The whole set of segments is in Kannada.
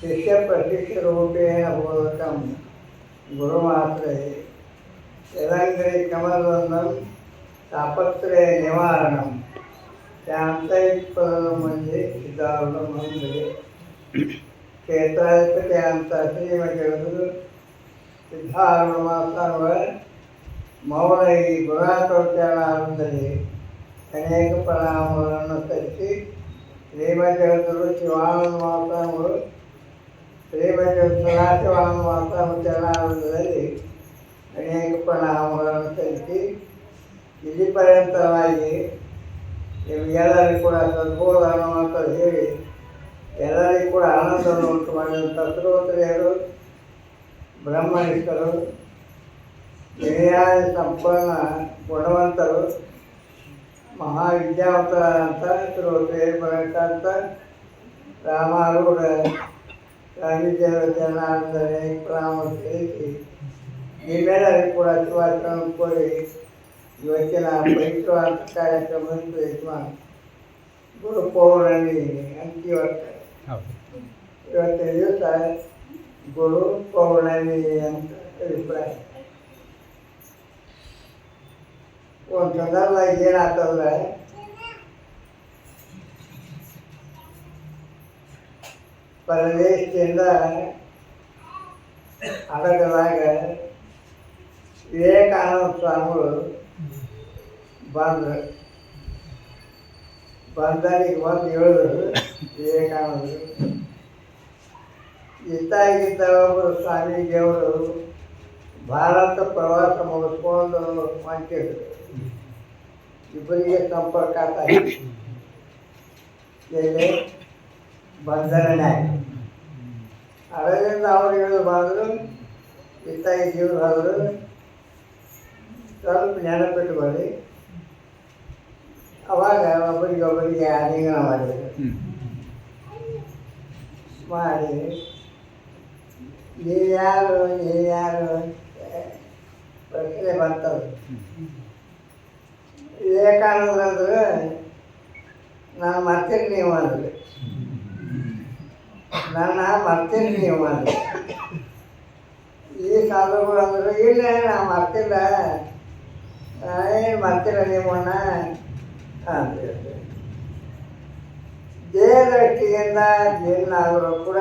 शिष्य प्रतिष्ठ रूपे अबोधकं गुरुमात्रे यदङ्गरे कमलवंदन तापत्रे निवारणं ते आमचा एक म्हणजे सिद्धावलं म्हणजे क्षेत्रात ते आमचा श्री म्हणजे सिद्धारुणमासावर मौनही गुणाकर्त्याला आनंदले अनेक प्रणामरण तरी श्रीमजगदुरु ಮಾತಾವ ಚರಣಾನಂದದಲ್ಲಿ ಅನೇಕ ಪರಿಣಾಮಗಳನ್ನು ತರಿಸಿ ಇಲ್ಲಿ ಪರ್ಯಂತರವಾಗಿ ನಿಮಗೆಲ್ಲರಿಗೂ ಕೂಡ ಸದ್ಬೋಧ ಅನ್ನುವಂಥದ್ದು ಹೇಳಿ ಎಲ್ಲರಿಗೂ ಕೂಡ ಆನಂದವನ್ನು ಉಂಟು ಮಾಡಿದಂಥ ಶ್ರೋತ್ರಿಯರು ಬ್ರಹ್ಮನಿಷ್ಠರು ಗೆಳೆಯಾದ ಸಂಪನ್ನ ಗುಣವಂತರು ಮಹಾವಿದ್ಯಾವಂತರಾದಂಥ ಶ್ರೋತೆ ಬರಕಂತ ರಾಮಾರೂಢ ಸ್ವಾಮೀಜಿಯವರ ಜನಾರ್ದನೆ ಪರಾಮರ್ಶಿಸಿ ನಿಮ್ಮೆಲ್ಲರಿಗೂ ಕೂಡ ಶಿವಾಚರಣ ಕೋರಿ ಇವತ್ತಿನ ಪವಿತ್ರವಾದ ಕಾರ್ಯಕ್ರಮಕ್ಕೆ ಯಜಮಾನ ಗುರು ಪೌರ್ಣಮಿ ಅಂತಿವತ್ತ ಇವತ್ತಿನ ದಿವಸ ಗುರು ಪೌರ್ಣಮಿ ಅಂತ ಅಭಿಪ್ರಾಯ ಒಂದು ಸಂದರ್ಭದಾಗ ಏನಾಗ್ತಂದ್ರೆ ಪರದೇಶದಿಂದ ಅಡಗದಾಗ ವಿವೇಕಾನಂದ ಸ್ವಾಮಿಗಳು ಬಂದರು. ಬಂದನಿಗೆ ಬಂದು ಹೇಳಿದ್ರು ವಿವೇಕಾನಂದರು. ಇತ್ತಾಗಿದ್ದ ಒಬ್ಬರು ಸ್ವಾಮೀಜಿಯವರು ಭಾರತ ಪ್ರವಾಸ ಮುಗಿಸ್ಕೊಂಡು ಹೊಂಟಿದ್ರು. ಇಬ್ಬರಿಗೆ ಸಂಪರ್ಕ ಆಯ್ತು. ಎಲ್ಲಿ? ಬಂಧನನ್ಯಾಗ ಅದರಿಂದ ಅವ್ರು ಹೇಳಿ ಬಂದರು ಇತ್ತಾಗಿ ಜೀವನ ಹೋದ್ರು ಸ್ವಲ್ಪ ನೆನಪಿಟ್ಟುಕೊಳ್ಳಿ ಅವಾಗ ಒಬ್ಬರಿಗೆ ಒಬ್ಬರಿಗೆ ಅಲಿಂಗನ ಮಾಡಿದ್ರು ಮಾಡಿ. ನೀವು ಯಾರು ನೀವು ಯಾರು ಪ್ರಶ್ನೆ ಬರ್ತದೆ ವಿವೇಕಾನಂದ ಅಂದ್ರೆ ನಾನು ಮರ್ತೀನಿ ನೀವು ಅಂದ್ರಿ ನನ್ನ ಮರ್ತೀನಿ ನೀವು ಅಂದ್ರಿ ಈ ಸಾಧುಗಳು ಅಂದ್ರೆ ಇಲ್ಲ, ನಾ ಮರ್ತಿಲ್ಲ. ಏನು ಮರ್ತಿಲ್ಲ ನಿಮ್ಮನ್ನ ಅಂದ್ರಿ ದೇಹದೃಷ್ಟಿಯಿಂದ ಜೀವನಾದರೂ ಕೂಡ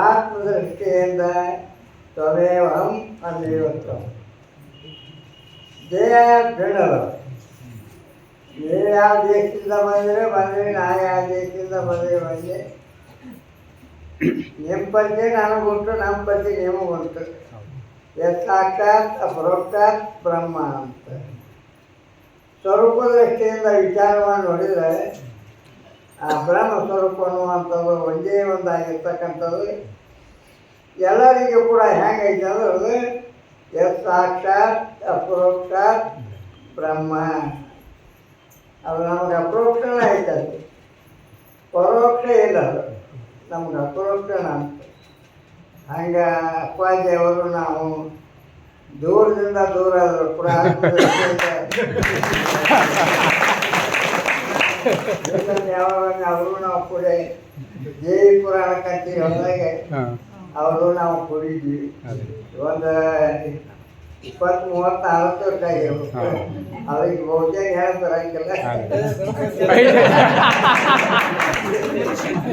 ಆತ್ಮದೃಷ್ಟಿಯಿಂದ ತ್ವಮೇವಹಂ ಅಂದ್ರೆ ಇವತ್ತು ದೇಹ ಬಿಡಲ್ಲ ನೀವು ಯಾವ ದೇಶದಿಂದ ಬಂದರೆ ಬಂದ್ರಿ ನಾ ಯಾವ ದೇಶದಿಂದ ಬಂದರೆ ಬಂದೆ ನಿಮ್ಮ ಪತಿ ನನಗುಂಟು ನಮ್ಮ ಪತಿ ನಿಮಗುಂಟು ಸಾಕ್ಷಾತ್ ಅಪರೋಕ್ಷಾತ್ ಬ್ರಹ್ಮ ಅಂತ ಸ್ವರೂಪ ದೃಷ್ಟಿಯಿಂದ ವಿಚಾರ ಮಾಡಿ ನೋಡಿದರೆ, ಆ ಬ್ರಹ್ಮ ಸ್ವರೂಪ ಅನ್ನುವಂಥದ್ದು ಒಂದೇ ಒಂದಾಗಿರ್ತಕ್ಕಂಥದ್ದು. ಎಲ್ಲರಿಗೂ ಕೂಡ ಹೆಂಗೈತೆ ಅಂದ್ರೆ ಸಾಕ್ಷಾತ್ ಅಪರೋಕ್ಷಾತ್, ಬ್ರಹ್ಮ. ಅದು ನಮ್ಗೆ ಅಪರೋಕ್ಷಣ ಅದು ಪರೋಕ್ಷ ಇಲ್ಲ ಅದು. ನಮ್ಗೆ ಅಪರೋಕ್ಷಣ ಅಂತ. ಹಂಗೆ ಅಪ್ಪಾಜಿಯವರು ನಾವು ದೂರದಿಂದ ದೂರ ಆದರೂ ಕೂಡ ಯಾವಾಗ ಅವರು ನಾವು ಕೂಡ ದೇವಿ ಪುರಾಣ ಕಂತೀವಿ ಹೊರದಾಗೆ ಅವರು ನಾವು ಕುಡಿದ್ವಿ. ಒಂದು ಇಪ್ಪತ್ತು ಮೂವತ್ತು ಅರವತ್ತು ವರ್ಷ ಆಗಿರ್ಬೇಕು ಅವ್ರಿಗೆ ಬಹುತೇಕ ಹೇಳಕ್ ಬರಂಗಿಲ್ಲ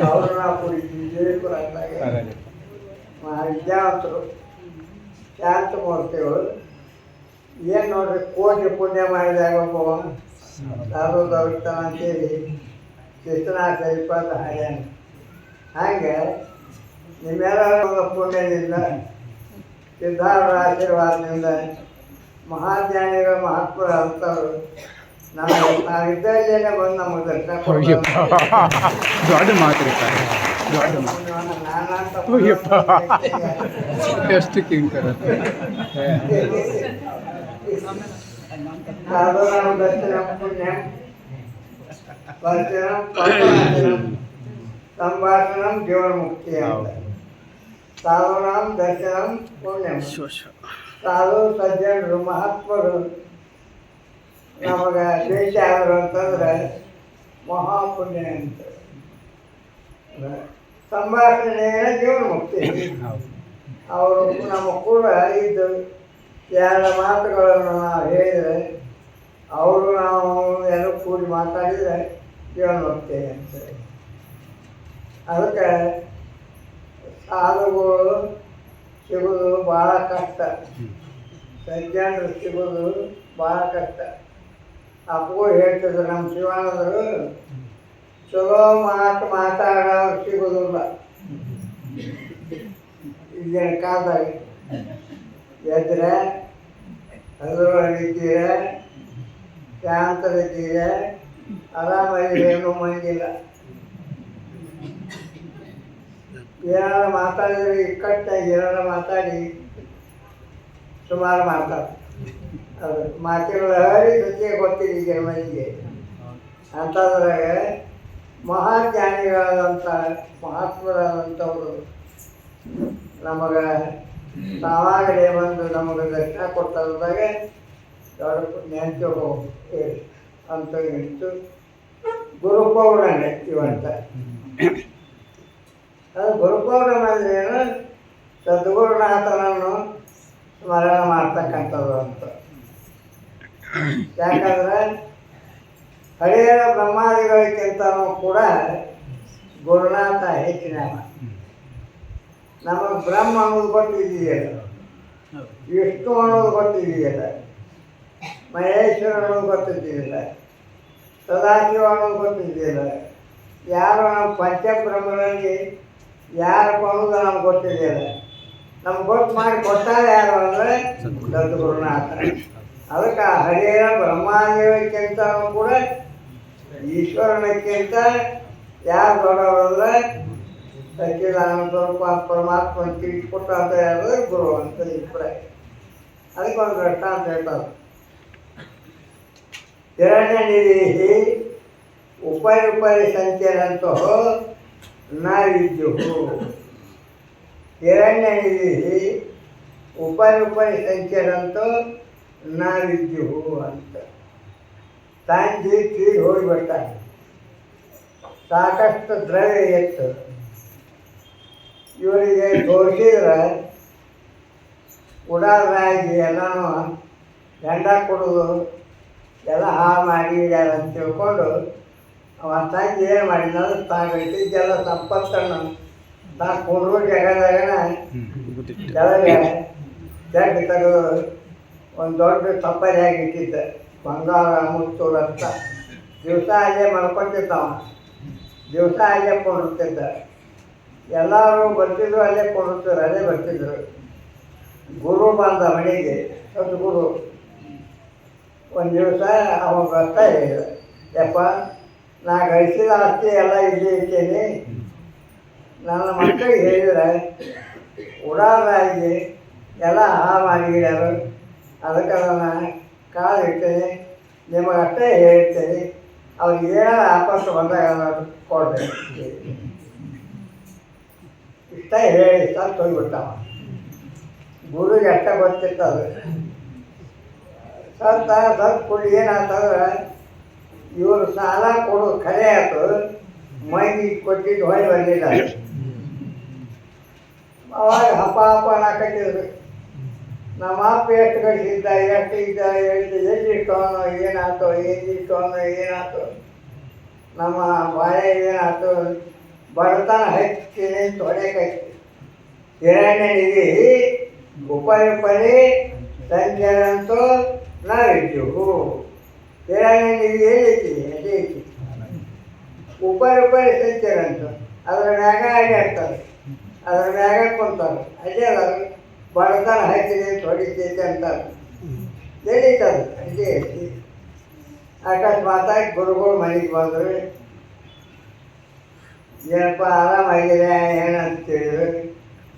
ಅವರು ನಾವು ಕುಡಿದ್ವಿ ದೇವಿ ಪುರಾಣದಾಗೆ ವಿದ್ಯಾವಂತರು ಶಾಂತಮೂರ್ತಿಗಳು ಏನು ನೋಡ್ರಿ ಕೋಟಿ ಪುಣ್ಯ ಮಾಡಿದಾಗ ಒಬ್ಬ ಸಾಧು ದೊರಕ್ತಾನ ಅಂತೇಳಿ ಶಿಸ್ತನಾಥ ಇಪ್ಪತ್ತು ಹಾಡ್ಯಾನ ಹಾಗೆ ನಿಮ್ಮೆಲ್ಲರ ಒಂದು ಪುಣ್ಯದಿಂದ ಸಿದ್ಧಾರೂಢಾಶೀರ್ವಾದದಿಂದ ಮಹಾಜ್ಞಾನಿಗಳ ಮಹಾತ್ಮರ ಅಂತವರು ನಾನು ನಾವಿದ್ದಲ್ಲೇನೆ ಬಂದು ನಮಗೆ ದರ್ಶನ ದೊಡ್ಡ ಮಾತಿರ್ತಾರೆ ಎಷ್ಟು ಕಿಂಕರ ದರ್ಶನ ಪುಣ್ಯ ಪರಿಚಯ ಸಂಭಾಷಣ ಜೀವನ ಮುಕ್ತಿ ಅಂತ ಅಂತ ಸಾಧುನಾಂ ದರ್ಶನಂ ಪುಣ್ಯಂ. ಸಾಧು ಸಜ್ಜನರು ಮಹಾತ್ಮರು ನಮಗೆ ಭೇಟಿ ಆದರು ಅಂತಂದ್ರೆ ಮಹಾಪುಣ್ಯ ಅಂತ. ಸಂಭಾಷಣೆಯ ಜೀವನ ಮುಕ್ತಿ. ಅವರು ನಮ್ಮ ಕೂಡ ಇದ್ದು ಎರಡು ಮಾತುಗಳನ್ನು ನಾವು ಹೇಳಿದರೆ ಅವರು ನಾವು ಎಲ್ಲ ಕೂಡಿ ಮಾತಾಡಿದರೆ ಜೀವನ ಮುಕ್ತಿ ಅಂತ. ಅದಕ್ಕೆ ಸಾಧುಗಳು ಸಿಗೋದು ಭಾಳ ಕಷ್ಟ. ಸಜ್ಜನರು ಸಿಗೋದು ಭಾಳ ಕಷ್ಟ. ಅಪ್ಪಗೂ ಹೇಳ್ತಿದ್ರು ನಮ್ಮ ಶಿವಾನಂದರು ಚಲೋ ಮಾತು ಮಾತಾಡೋರು ಸಿಗೋದಿಲ್ಲ ಈಗಿನ ಕಾಲದಾಗ ಎದ್ರೆ ಅದರೊಳಗಿದ್ದೀರ ಶಾಂತರಿದ್ದೀರ ಆರಾಮಾಗಿ ಏನು ಮಂಗಿಲ್ಲ ಏನಾರ ಮಾತಾಡಿದ್ರೆ ಇಕ್ಕಟ್ಟಾಗಿ ಏನಾರ ಮಾತಾಡಿ ಸುಮಾರು ಮಾಡ್ತಾರೆ. ಅದು ಮಾತಿನ ಹರಿ ಗೊತ್ತಿಲ್ಲ ಈಗಿನ ಮಂದಿಗೆ ಅಂಥದ್ರಾಗ ಮಹಾಜ್ಞಾನಿಗಳಾದಂಥ, ಮಹಾತ್ಮರಾದಂಥವರು ನಮಗೆ ತಾವಾಗಲೇ ಬಂದು ನಮಗೆ ದರ್ಶನ ಕೊಟ್ಟಾಗ ದೊಡ್ಡ ಪುಣ್ಯ ಅಂತ ಇತ್ತು ಗುರು ಇವಂತ. ಅದು ಗುರು ಪೌರ್ಣಮಿ ಅಂದ್ರೆ ಏನು ಸದ್ಗುರುನಾಥನನ್ನು ಸ್ಮರಣ ಮಾಡ್ತಕ್ಕಂಥದ್ದು ಅಂತ. ಯಾಕಂದ್ರೆ ಹಳೆಯ ಬ್ರಹ್ಮಾದಿಗಳಿಗಿಂತನೂ ಕೂಡ ಗುರುನಾಥ ಹೆಚ್ಚಿನ ನಮಗೆ ಬ್ರಹ್ಮ ಅನ್ನೋದು ಗೊತ್ತಿದೆಯಲ್ಲ. ವಿಷ್ಣು ಅನ್ನೋದು ಗೊತ್ತಿದೆಯಲ್ಲ. ಮಹೇಶ್ವರ ಅನ್ನೋದು ಗೊತ್ತಿದೆಯಲ್ಲ. ಸದಾಶಿವ ಅನ್ನೋದು ಗೊತ್ತಿದೆಯಲ್ಲ. ಯಾರು ನಮ್ಮ ಪಂಚಬ್ರಹ್ಮರಲ್ಲಿ ಯಾರು ಅನ್ನೋದು ನಮ್ಗೆ ಗೊತ್ತಿದೆಯಲ್ಲ ನಮ್ಗೆ ಗೊತ್ತು ಮಾಡಿ ಕೊಟ್ಟಾರೆ ಯಾರು ಅಂದರೆ ದೊಡ್ಡ ಗುರುನಾಥ. ಅದಕ್ಕೆ ಆ ಹರಿಹರ ಬ್ರಹ್ಮಾದೇವಕ್ಕಿಂತ ಕೂಡ ಈಶ್ವರನಕ್ಕಿಂತ ಯಾರು ದೊಡ್ಡವರು ಅಂದರೆ ಸಚ್ಚಿದಾನಂದ ಸ್ವರೂಪ ಪರಮಾತ್ಮ ತಿಳಿಸ್ಕೊಟ್ಟ ಅಂತ ಹೇಳಿದ್ರೆ ಗುರು ಅಂತ ಅಭಿಪ್ರಾಯ ಅದಕ್ಕೆ ಒಂದು ದೃಷ್ಟ ಅಂತ ಹೇಳ್ತಾರೆ. ಹಿರಣ್ಯ ನಿಧಿ ಉಪರಿ ಉಪರಿ ಸಂಚರಂತೋ ನ ವಿದ್ಯು ಹಿರಣ್ಯ ನಿಧಿ ಉಪರಿ ಉಪರಿ ಸಂಚರಂತೋ ನ ವಿದ್ಯು ಅಂತ. ತಾಂಜಿ ತೀರಿ ಹೋಗಿಬಿಟ್ಟ ಸಾಕಷ್ಟು ದ್ರವ್ಯ ಇತ್ತು. ಇವರಿಗೆ ತೋರಿಸಿದ್ರೆ ಉಡಾರಾಗಿ ಎಲ್ಲನೂ ಗಂಡ ಕೊಡೋದು ಎಲ್ಲ ಹಾಳು ಮಾಡಿದ್ದಾರೆ ಅಂತ ತಿಳ್ಕೊಂಡು ಅವ ತಂಗಿ ಏನು ಮಾಡಿದ್ರೆ ತಾನು ಇಟ್ಟಿದ್ದೆಲ್ಲ ಸಂಪತ್ತನ್ನು ನಾ ಕೊಡೋ ಜಗದಾಗ ತೆಗೆದು ಒಂದು ದೊಡ್ಡ ತಪ್ಪರಿಯಾಗಿ ಇಟ್ಟಿದ್ದೆ ಬಂಗಾರ ಮುತ್ತು ರಕ್ತ ದಿವಸ ಅಲ್ಲೇ ಮಲ್ಕೊತಿದ್ದವ ದಿವಸ ಅಲ್ಲೇ ಕೊಂಡಿರ್ತಿದ್ದ. ಎಲ್ಲರೂ ಬರ್ತಿದ್ರು, ಅಲ್ಲೇ ಕೊಡುತ್ತಿದ್ರು ಅಲ್ಲೇ ಬರ್ತಿದ್ರು. ಗುರು ಬಂದ ಮನೆಗೆ. ಸದ್ಗುರು. ಒಂದು ದಿವಸ ಅವನು ಬರ್ತಾ ಹೇಳಿದ ಯಪ್ಪ ನಾ ಗಳಿಸಿದ ಆಸ್ತಿ ಎಲ್ಲ ಇಲ್ಲಿ ಇಟ್ಟೇನೆ. ನನ್ನ ಮಕ್ಕಳಿಗೆ ಹೇಳಿದ್ರೆ, ಉಡಾರಾಗಿ ಎಲ್ಲ ಮಾಡಿದ್ದಾರೆ ಅದಕ್ಕೆ ನಾನು ಕಾಲು ಇಡ್ತೇನೆ. ನಿಮಗೆ ಅಷ್ಟೇ ಹೇಳ್ತೇನೆ. ಅವ್ರಿಗೆ ಏನಾದ್ರು ವಾಪಸ್ ಬಂದಾಗ ಕೊಡ್ತೇನೆ ಇಷ್ಟ ಹೇಳಿ ಸತ್ತು ಹೋಗ್ಬಿಟ್ಟವ ಗುರುಗೆ ಅಷ್ಟ ಗೊತ್ತಿರ್ತದೆ ಸತ್ತ ಸತ್ ಕೊಡಿ ಏನಾಗ್ತಂದ್ರೆ ಇವರು ಸಾಲ ಕೊಡೋದು ಖರೆ ಆಯ್ತು. ಮೈಗೆ ಕೊಟ್ಟಿದ್ದು ಹೊಳೆ ಬರಲಿಲ್ಲ. ಅವಾಗ ಹಪ ಹಪ ನಾಕಟ್ಟಿದ್ರು ನಮ್ಮ ಅಪ್ಪ ಎಷ್ಟು ಗಳಿಸಿದ್ದ ಎಷ್ಟು ಇದ್ದ, ಎಷ್ಟು ಎಲ್ಲಿ ಇಟ್ಟವನು ಏನಾಯ್ತು, ಎಲ್ಲಿ ಇಟ್ಟವನು ಏನಾಯ್ತು. ನಮ್ಮ ಬಾಳೆ ಏನಾಯ್ತು. ಬಡತನ ಹಚ್ಚಿ ತೊಡೆಕೈತಿ ಹಿರಣ್ಯ ನಿಧಿ ಉಪರಿ ಉಪರಿ ಸಂಜರಂತೂ ನಾವಿದ್ದೆವು. ಹಿರಣ್ಯ ನಿಧಿ ಏನೈತಿ ಅದೇ ಐತಿ ಉಪರಿ ಉಪರಿ ಸಂಚರಂತು ಅದ್ರ ಮ್ಯಾಗ ಅಡ್ಡಾಡ್ತಾರೆ ಅದ್ರ ಮ್ಯಾಗ ಕುಂತಾರೆ ಅದೇ ಅದ ಬಡತನ ಹಚ್ಚಿದೆ ತೊಡಿತೈತೆ ಅಂತಾರೆ ಎಲ್ಲಿತ್ತದು ಅದೇ ಐತಿ ಅಕಸ್ಮಾತಾಗಿ ಗುರುಗಳು ಮನೆಗೆ ಬಂದರು ಏನಪ್ಪ ಆರಾಮಾಗಿದೆ ಏನಂತ ಕೇಳಿದ್ರು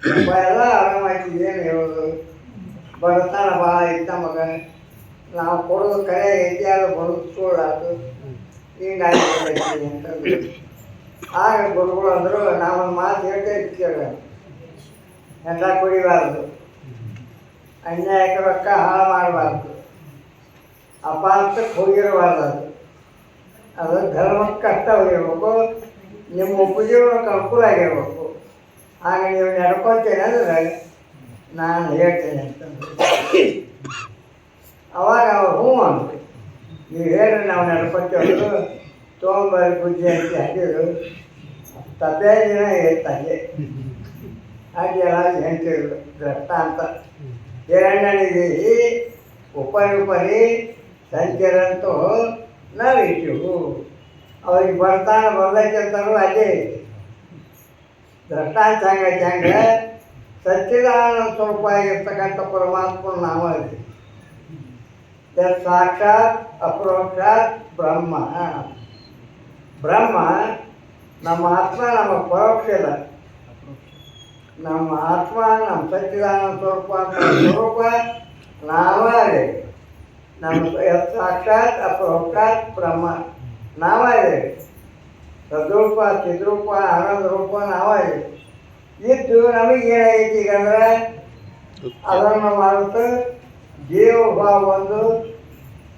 ಅಪ್ಪ ಎಲ್ಲ ಆರಾಮಾಗಿದೆ ಏನು ಹೇಳೋದು ಬಡತನ ಭಾಳ ಇದ್ದ ಮಗ ನಾವು ಕೊಡೋದು ಕರೆ ಬರೋದು ಸುಳ್ಳಾತು ಹಿಂಗಾಗಿ ಅಂತಂದ್ರು ಆಗ ಗುರುಗಳು ಅಂದರು ನಾವೊಂದು ಮಾತು ಹೇಳ್ತಾ ಕೇಳ ಎಲ್ಲ ಕುಡಿಬಾರ್ದು. ಅನ್ಯಾಯಕ್ಕೆ ರೊಕ್ಕ ಹಾಳು ಮಾಡಬಾರ್ದು. ಅಪಾಂತಕ್ಕೆ ಹೋಗಿರಬಾರ್ದು ಅದು. ಅದು ಧರ್ಮಕ್ಕೆ ಕಷ್ಟ ಹೋಗಿರ್ಬೇಕು ನಿಮ್ಮ ಉಪಜೀವನಕ್ಕೆ ಅನುಕೂಲ ಆಗಿರ್ಬೇಕು ಆಗ ನೀವು ನಡ್ಕೊತೇನೆ ಅಂದ್ರೆ ನಾನು ಹೇಳ್ತೇನೆ ಅಂತಂದ್ರು ಅವಾಗ ಅವ್ರು ಹ್ಞೂ ಅಂತ ನೀವು ಹೇಳ್ರಿ ನಾವು ನಡ್ಕೊತೇವೆ ತೊಗೊಂಬರಿ ಪೂಜೆ ಅಂತ ಹಾಕಿದ್ರು ತಪ್ಪೇ ದಿನ ಹೇಳ್ತಾಗೆ ಹಾಗೆ ಎಲ್ಲ ಹೇಳ್ತಿದ್ರು ದೃಷ್ಟ ಅಂತ. ಹಿರಣ್ಣನಿಗೆ ಉಪರಿ ಸಂಚರಂತೂ ಇಟ್ಟಿವು. ಅವ್ರಿಗೆ ಬರ್ತಾನ ಬರ್ಲಕ್ಕಿರ್ತಾರೋ ಅದೇ ದೃಷ್ಟಾಂತ ಹಂಗೈತೆ ಹಂಗೆ ಸಚ್ಚಿದಾನಂದ ಸ್ವರೂಪ ಆಗಿರ್ತಕ್ಕಂಥ ಪರಮಾತ್ಮ ನಾಮ ಇದೆ ಸಾಕ್ಷಾತ್, ಅಪರೋಕ್ಷಾತ್, ಬ್ರಹ್ಮ. ಬ್ರಹ್ಮ ನಮ್ಮ ಆತ್ಮ, ನಮ್ಮ ಪರೋಕ್ಷ ಇಲ್ಲ. ನಮ್ಮ ಆತ್ಮ, ನಮ್ಮ ಸಚ್ಚಿದಾನ ಸ್ವರೂಪ ಸ್ವರೂಪ ನಾವೇ ನಮ್ಮ ಸಾಕ್ಷಾತ್, ಅಪರೋಕ್ಷಾತ್, ಬ್ರಹ್ಮ ನಾವೇ ಇದೆ ಸದ್ರೂಪ, ಚಿದ್ರೂಪ, ಆನಂದ ರೂಪ ನಾವೇ ಇದೆ ಇದ್ದು ನಮಗೆ ಏನಾಗೈತಿ ಈಗಂದ್ರೆ ಅದನ್ನು ಮಾಡುತ್ತೆ ಜೀವ ಭಾವ ಒಂದು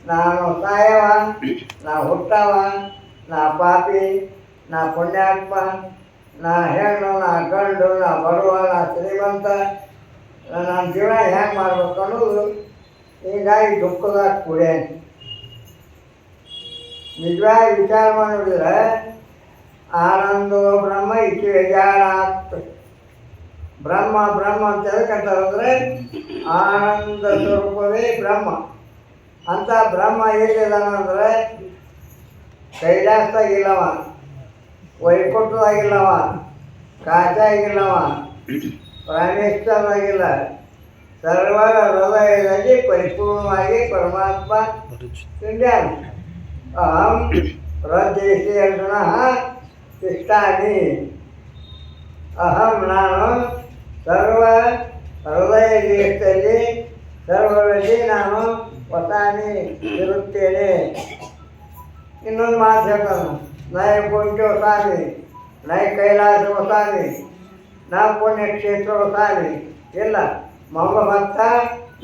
ನಾನು ಸಾಯವ ನಾ ಹುಟ್ಟವ ನಾ ಪಾಪಿ, ನಾ ಪುಣ್ಯಾತ್ಮ, ನಾ ಹೆಣ್ಣು, ನಾ ಗಂಡು, ನಾ ಬಡವ, ನಾ ಶ್ರೀಮಂತ. ನನ್ನ ಜೀವನ ಹೆಂಗೆ ಮಾಡ್ಬೇಕು ಅನ್ನೋದು ಹೀಗಾಗಿ ದುಃಖದಾಗ ಕೂಡ ನಿಜವಾಗಿ ವಿಚಾರ ಮಾಡಿದ್ರೆ ಆನಂದೋ ಬ್ರಹ್ಮ ಇತಿ ವಿಚಾರಾತ್ ಬ್ರಹ್ಮ ಬ್ರಹ್ಮ ಅಂತ ಎದಕ್ಕಂತಾರಂದ್ರೆ ಆನಂದ ಸ್ವರೂಪವೇ ಬ್ರಹ್ಮ. ಅಂತ ಬ್ರಹ್ಮ ಎಲ್ಲಿದಾನಂದ್ರೆ ಕೈಲಾಸದಾಗಿಲ್ಲವ ವೈಕುಂಠದಾಗಿಲ್ಲವ ಕಾಚಾಗಿಲ್ಲವ ಪ್ರಾಣೇಶ್ವರದಾಗಿಲ್ಲ ಸರ್ವರ ಹೃದಯದಲ್ಲಿ ಪರಿಪೂರ್ಣವಾಗಿ ಪರಮಾತ್ಮ ತಿಂಡ್ಯಾನ ಅಹಂ ಹೃದಯಸಿ ಅರ್ಜುನ ಇಷ್ಟಾನಿ ಅಹಂ ನಾನು ಸರ್ವ ಹೃದಯ ದೇಶದಲ್ಲಿ ಸರ್ವರಲ್ಲಿ ನಾನು ವತಾನಿ ಇರುತ್ತೇನೆ. ಇನ್ನೊಂದು ಮಾತು ಹೇಳ್ತಾನು. ನಯ ಕುಂಚ ವಸಾಮಿ ನಯ ಕೈಲಾಸ ವಸಾಮಿ ನಾ ಪುಣ್ಯಕ್ಷೇತ್ರ ವಸಾಮಿ ಇಲ್ಲ ಮಮ ಭಕ್ತ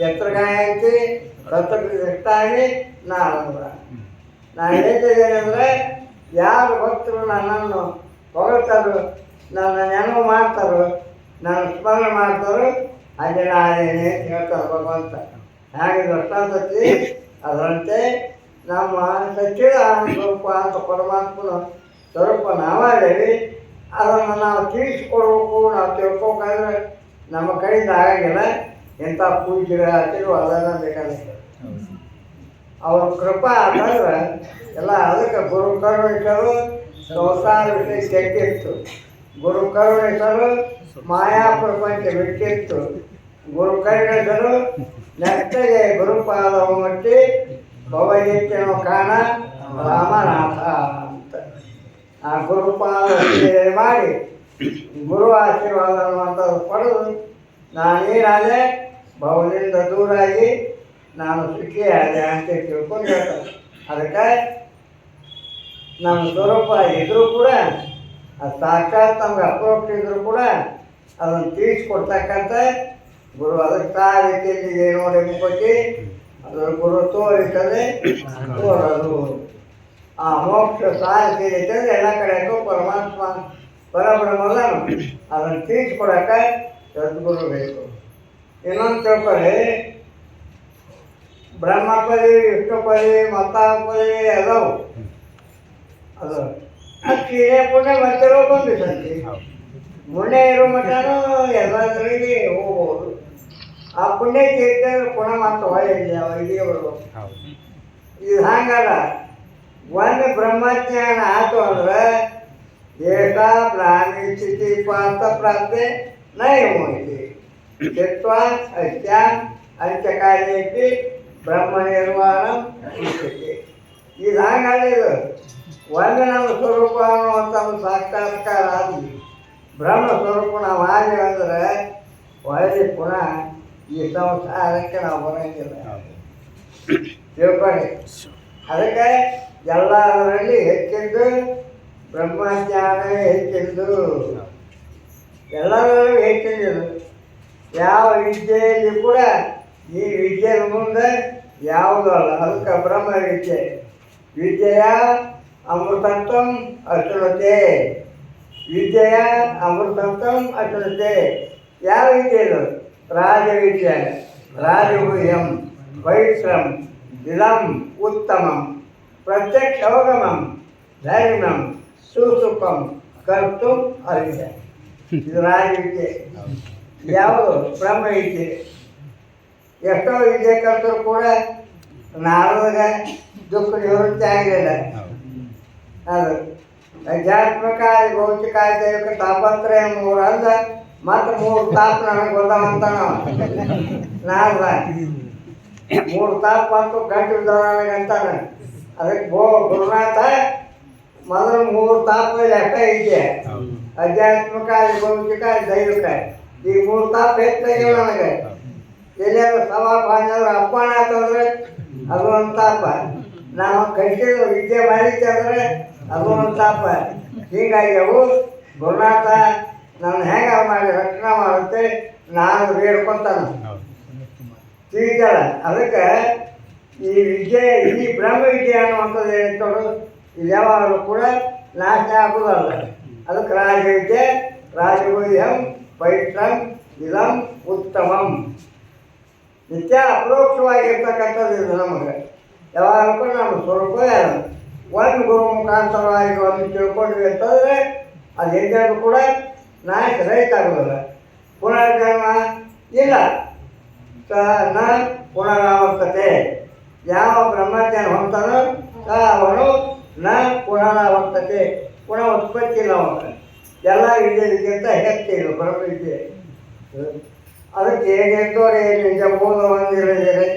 ಎತ್ರ ಗಾಯಂತಿ ನಾ ನಾನು ನಾನು ಹೇಳ್ತಿದ್ದೇನೆ ಅಂದರೆ ಯಾರು ಭಕ್ತರು ನನ್ನನ್ನು ಹೊಗಳ್ತಾರೋ, ನನ್ನ ನೆನಪು ಮಾಡ್ತಾರೋ, ನನ್ನ ಸ್ಮರಣೆ ಮಾಡ್ತಾರೋ ಅಲ್ಲಿ ನಾನೇನೆ ಹೇಳ್ತಾರೆ ಭಗವಂತ. ಹಾಗೆ ದೃಷ್ಟಾಂತತಿ ಅದರಂತೆ ನಮ್ಮ ಸಚಿವ ಸ್ವರೂಪ ಅಂತ ಪರಮಾತ್ಮನ ಸ್ವರೂಪ ನಾವಾದೇವಿ ಅದನ್ನು ನಾವು ತಿಳಿಸ್ಕೊಡ್ಬೇಕು, ನಾವು ತಿಳ್ಕೊಬೇಕಾದ್ರೆ ನಮ್ಮ ಕೈಯಿಂದ ಆಗಂಗಿಲ್ಲ. ಎಂಥ ಪೂಜ್ಯರ ಅದೆಲ್ಲ ಬೇಕಾಗುತ್ತೆ. ಅವ್ರ ಕೃಪಾ ಅಂತಂದ್ರೆ ಎಲ್ಲ ಅದಕ್ಕೆ ಗುರು ಕರುಣೇಶ್ವರು ಸಂಸಾರ ವಿಷಯ ಕೆಟ್ಟಿತ್ತು. ಗುರು ಕರುಣೇಶ್ವರು ಮಾಯಾ ಪ್ರಪಂಚ ಬಿಟ್ಟಿತ್ತು. ಗುರು ಕರುಣಿಸಲು ನೆಟ್ಟಗೆ ಗುರುಪಾದವ ಮಟ್ಟಿ ಭವಗೀತೆಯನ್ನು ಕಾಣ, ರಾಮನಾಥ ಅಂತ. ಆ ಗುರುಪಾದ ಮಾಡಿ, ಗುರು ಆಶೀರ್ವಾದ ಅನ್ನುವಂಥದ್ದು ಪಡೆದು ನಾನೇನಾದೆ ಭವದಿಂದ ದೂರಾಗಿ ನಾನು ಸುಖಿಯಾದೆ ಅಂತ ತಿಳ್ಕೊಂಡು ಹೇಳ್ತಾರೆ. ಅದಕ್ಕೆ ನಮ್ಮ ಸ್ವರೂಪ ಇದ್ರೂ ಕೂಡ ಅದು ಸಾಕ್ಷಾತ್ ನಮ್ಗೆ ಅಪ್ರೋಕ್ಷ ಇದ್ದರೂ ಕೂಡ ಅದನ್ನು ತಿಳಿಸ್ಕೊಡ್ತಕ್ಕಂಥ ಗುರು ಅದಕ್ಕೆ ಆ ರೀತಿಯಲ್ಲಿ ಏನು ನೋಡಿ ಮುಖಕ್ಕೆ ಅದು ಗುರು ತೋರಿಸದೆ ತೋರದು ಆ ಮೋಕ್ಷ ಸಾಧಿಸಿ ಇದ್ದರೆ ಎಲ್ಲ ಕಡೆಗೂ ಪರಮಾತ್ಮ ಪರಬ್ರಹ್ಮಲ್ಲ ಅದನ್ನು ತಿಳಿಸ್ಕೊಡಕ್ಕೆ ಸದ್ಗುರು ಬೇಕು. ಇನ್ನೊಂದು ತಿಳ್ಕೊಳ್ಳಿ ಬ್ರಹ್ಮಪದಿ ವಿಷ್ಣುಪದಿ ಮತಾಪದಿ ಅದಾವು ಅದು ಅಕ್ಕಿಯೇ ಪುಣ್ಯ ಬರ್ತಿರೋ ಬಂದು ಸಂತಿ ಪುಣ್ಯ ಇರೋ ಮಟ್ಟನೂ ಎಲ್ಲದರಿಗೆ ಹೋಗ್ಬೋದು. ಆ ಪುಣ್ಯ ತೀರ್ಥ ಪುಣ್ಯ ಮತ್ತೆ ಹೊಳೆ ಇಲ್ಲಿಗೆ ಬರ್ಬೇಕು ಇದು ಹಂಗಲ್ಲ. ಒಂದು ಬ್ರಹ್ಮಜ್ಞಾನ ಆತು ಅಂದ್ರೆ ಏಕ ಪ್ರಾಣಿ ಸ್ಥಿತಿ ಪಾತ್ರ ಪ್ರಾಪ್ತಿ ನಯ ಮೋಹಿತಿ. ಚಿತ್ವ ಅತ್ಯ ಅಂತ್ಯಕಾಲೇಪಿ ಬ್ರಹ್ಮ ನಿರ್ವಾಣ ಉಚ್ಯತೆ ಇದು ಹಂಗಲ್ಲ ಇದು. ಒಂದು ನಮ್ಮ ಸ್ವರೂಪ ಅನ್ನುವಂಥ ಒಂದು ಸಾಕ್ಷಾತ್ಕಾರ ಆದಿ ಬ್ರಹ್ಮ ಸ್ವರೂಪ ನಾವು ಆದ್ವಿ ಅಂದ್ರೆ ಒಳ್ಳೆ ಪುನಃ ಈ ಸಂಸಾರಕ್ಕೆ ನಾವು ಬರೋಂಗಿಲ್ಲ ತಿಳ್ಕೊಳ್ಳಿ ಅದಕ್ಕೆ ಎಲ್ಲರಲ್ಲಿ ಹೆಚ್ಚಿದ್ದು ಬ್ರಹ್ಮಜ್ಞಾನ ಹೆಚ್ಚಿದ್ದು ಎಲ್ಲದರಲ್ಲೂ ಹೆಚ್ಚಿದ್ದು ಯಾವ ವಿದ್ಯೆಯಲ್ಲಿ ಕೂಡ ಈ ವಿದ್ಯೆ ಮುಂದೆ ಯಾವುದೂ ಅಲ್ಲ ಅದಕ್ಕೆ ಬ್ರಹ್ಮ ವಿದ್ಯೆ ವಿದ್ಯೆಯ ಅಮೃತತ್ವಂ ಅಶ್ನುತೆ ವಿದ್ಯೆಯ ಅಮೃತತ್ವಂ ಅಶ್ನುತೆ ಯಾವ ವಿದ್ಯೆ ಇದು ರಾಜವಿದ್ಯೆ ರಾಜಗುಹ್ಯಂ ಪವಿತ್ರಂ ದಿಲಂ, ಉತ್ತಮಂ ಪ್ರತ್ಯಕ್ಷ ಅವಗಮಂ ಧೈರ್ಯಂ ಸುಸುಖಂ ಕರ್ತು ಅರಿಯ ಇದು ರಾಜವಿದ್ಯೆ ಯಾವುದು? ಬ್ರಹ್ಮ ವಿದ್ಯೆ ಎಷ್ಟೋ ವಿದ್ಯೆ ಕಲ್ತರು ಕೂಡ ನಾರದಾಗ ದುಃಖ ನಿವೃತ್ತಿ ಆಗಲಿಲ್ಲ ಅದು. ಆಧ್ಯಾತ್ಮಿಕ ಭೌತಿಕ ಆದಿ ದೈವಿಕ ತಾಪಂತ್ರ ಮೂರು ಅಂದ ಮತ್ತೆ ಮೂರು ತಾಪ ನನಗೆ ಗೊತ್ತಾವಂತ ನಾರದ. ಮೂರು ತಾಪ ಅಂತೂ ಗಂಟು ನನಗೆ ಅಂತಾನೆ. ಅದಕ್ಕೆ ಬೋ ಗುರುನಾಥ ಮೊದಲು ಮೂರು ತಾಪದಲ್ಲಿ ಲೆಕ್ಕ ಇದೆಯಾ ಆಧ್ಯಾತ್ಮಿಕ ಅಲ್ಲಿ ಭೌತಿಕ ದೈವಿಕ. ಈ ಮೂರು ತಾಪ ಹೆಚ್ಚಾಗಿಲ್ಲ ನನಗೆ. ಎಲ್ಲಾದ್ರು ಸವಾ ಪಾಂಜಾದ್ರು ಅಪ್ಪಣ ಆತಂದ್ರೆ ಅದು ಒಂದು ತಾಪ. ನಾವು ಕಲಿಸಿದ ವಿದ್ಯೆ ಮಾಡಿದ್ದೆ ಅಂದ್ರೆ ಅದು ಒಂದು ತಾಪ. ಹೀಗಾಗಿ ಅವು ಗುರುನಾಥ ನನ್ನ ಹೆಂಗ ಮಾಡಿ ರಕ್ಷಣೆ ಮಾಡುತ್ತೆ? ನಾನು ಬೇಡ್ಕೊಂತಾನ. ತಿಳಿತಾಳೆ ಅದಕ್ಕೆ ಈ ವಿದ್ಯೆ, ಈ ಬ್ರಹ್ಮ ವಿದ್ಯೆ ಅನ್ನುವಂಥದ್ದು ಏನಂತವರು ಯಾವಾಗಲೂ ಕೂಡ ನಾಶ ಆಗೋದಲ್ಲ ಅದಕ್ಕೆ ರಾಜವಿದ್ಯೆ ರಾಜಗುಹ್ಯಂ ಪೈತ್ರಂ ಇದಂ ಉತ್ತಮಂ. ನಿತ್ಯ ಅಪರೋಕ್ಷವಾಗಿರ್ತಕ್ಕಂಥದ್ದು ಇದು ನಮಗೆ. ಯಾವಾಗಲೂ ಕೂಡ ನಮ್ಮ ಸ್ವರೂಪ ಒಂದು ಗುರು ಮುಖಾಂತರವಾಗಿ ಒಂದು ತಿಳ್ಕೊಂಡ್ವಿ ಅಂತಂದರೆ ಅದು ಹೆಂಗಾದ್ರೂ ಕೂಡ ನಾಶ ರೈತ ಆಗೋದಲ್ಲ ಪುನರ್ಜನ್ಮ ಇಲ್ಲ. ಸ ನ ಪುನರಾವರ್ತತೆ. ಯಾವ ಬ್ರಹ್ಮಜ್ಞಾನ ಹೊಂತಾನೋ ಸ ಅವನು ನ ಪುನರಾವರ್ತತೆ. ಪುನಃ ಉತ್ಪತ್ತಿ ಇಲ್ಲ ಅವನು. ಎಲ್ಲ ವಿದ್ಯೆಗಿಂತ ಹೆಚ್ಚಿಲ್ಲ ಬ್ರಹ್ಮವಿದ್ಯೆ ಅದಕ್ಕೆ ಹೇಗೆಂದೋರೆ ನಿಜ ಬೋಧ ಹೊಂದಿರದಿರೆ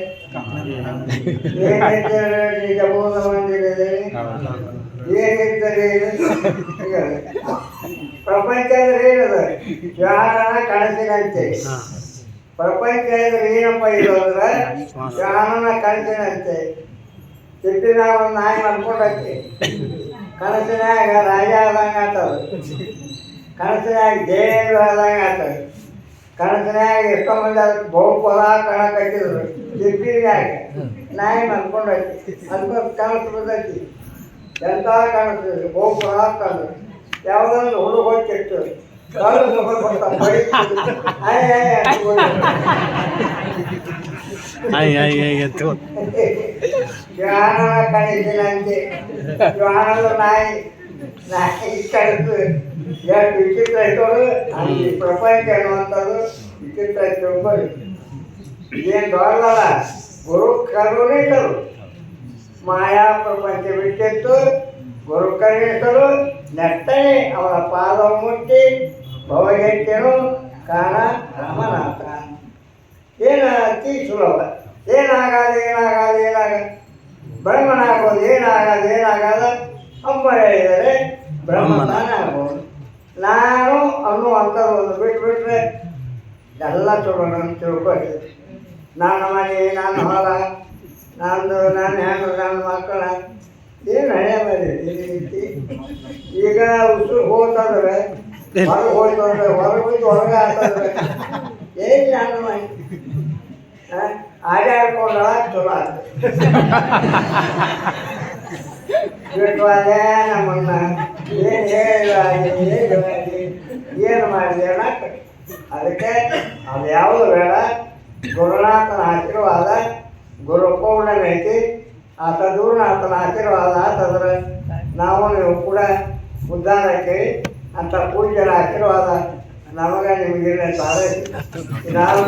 ಏನಿದ್ದರೆ ನಿಜ ಬೋಧ ಹೊಂದಿರದಿರೆ ಏನಿದ್ದರೆ? ಪ್ರಪಂಚ ಅಂದ್ರೆ ಏನದ ಜ್ಞಾನನ ಕನಸಿನಂತೆ ಪ್ರಪಂಚ ಅಂದ್ರೆ ಏನಪ್ಪ ಇದು ಅಂದ್ರೆ ವ್ಯವಹಾರನ ಕನಸಿನಂತೆ ತಿಟ್ಟಿನ ಒಂದು ನಾಯಿ ಮಾಡ್ಕೊಂಡೈತಿ ಕನಸಿನಾಗ ರಾಜ ಆದಂಗ ಆತದ. ಕನಸಿನಾಗ ದೇವರು ಆದಂಗ ಆತದ. ಕನಸಿನಾಗ ಎಷ್ಟೋ ಮಂದಿ ಅದಕ್ಕೆ ಬಹು ಪದ ಕಣ ಕಟ್ಟಿದ್ರು ಸಿಟ್ಟಿನಾಗ ನಾಯಿ ಮಾಡ್ಕೊಂಡೈತಿ ಅದಕ್ಕೊಂದು ಕನಸು ಬಂದೈತಿ. ಎಂತ ಕನಸು ಬಹು ಪದ ಕನಸು ಯಾವುದೊಂದು ಹುಡುಗ ಹೋಗ್ತಿತ್ತು ಕಳ್ಳು ಮುಖ ಬರ್ತಾವ ಬಡಿತಿದ್ರು. ಆಯ್ ಆಯ್ ಅಂದ್ಕೊಂಡು. Ay, ay, ay, ito. ಜ್ಞಾನನ ಕಣಿಸಿನಂತೆ ಜ್ಞಾನದ ನಾಯಿ ನಾಯಿ ಕಳಿಸು ಎಷ್ಟು ವಿಚಿತ್ರ ಇಟ್ಟೋರು ಈ ಪ್ರಪಂಚ ಅನ್ನುವಂಥದ್ದು ವಿಚಿತ್ರ ತಿಳ್ಕೊಳ್ಳಿ ಏನು ದೊಡ್ಡದಲ್ಲ ಗುರು ಕರುಣಿಸರು ಮಾಯಾ ಪ್ರಪಂಚ ಬಿಟ್ಟಿತ್ತು ಗುರು ಕರುಣಿಸರು ನೆಟ್ಟನೆ ಅವರ ಪಾದ ಮುಟ್ಟಿ ಭವಗೆಟ್ಟೆನು ಕಾಣ ರಾಮನಾಥ. ಏನ ಅತಿ ಸುಲಭ ಏನಾಗದು ಏನಾಗದು? ಏನಾಗ ಬ್ರಹ್ಮನಾಗೋದು ಏನಾಗದು, ಏನಾಗಾದ? ಅಮ್ಮ ಹೇಳಿದರೆ ಬ್ರಹ್ಮನ ಆಗ್ಬೋದು. ನಾನು ಅನ್ನುವಂಥದ್ದು ಒಂದು ಬಿಟ್ಬಿಟ್ರೆ ಎಲ್ಲ ಚಲೋ ನಾನು ತಿಳ್ಕೊಳ್ಳಿ ನಾನು ಮನೆ ನಾನು ಹೊಲ ನಾನು ನಾನು ಹೆಣ್ಣು, ನನ್ನ ಮಕ್ಕಳ ಏನು ಹಣೆ ರೀತಿ ಈಗ ಉಸಿರು ಹೋತಂದ್ರೆ ಹೊರಗೆ ಹೋಯ್ತಂದ್ರೆ ಹೊರಗೆ ಹೋಯ್ತು ಹೊರಗೆ ಆಗ್ತಂದ್ರೆ ಏನು ನನ್ನ ಮನೆ ಆಡಾಡ್ಕೊಂಡ ಚಲೋ ಆಗ್ತದೆ ನಮ್ಮನ್ನ. ಏನು ಹೇಳಿ ಏನು ಮಾಡಿದೆ ಅದಕ್ಕೆ ಅದು ಯಾವುದು ಬೇಡ. ಗುರುನಾಥನ ಆಶೀರ್ವಾದ ಗುರು ಪೌರ್ಣಮಿ ಐತಿ ದೂರ ಆತನ ಆಶೀರ್ವಾದ ಆತಂದ್ರೆ ನಾವು ನೀವು ಕೂಡ ಉದ್ಧಾರಕ್ಕೆ ಅಂತ ಪೂಜ್ಯರ ಆಶೀರ್ವಾದ ನಮಗ ನಿಮಗೆ ಸಾರೈಸಿ ನಾನು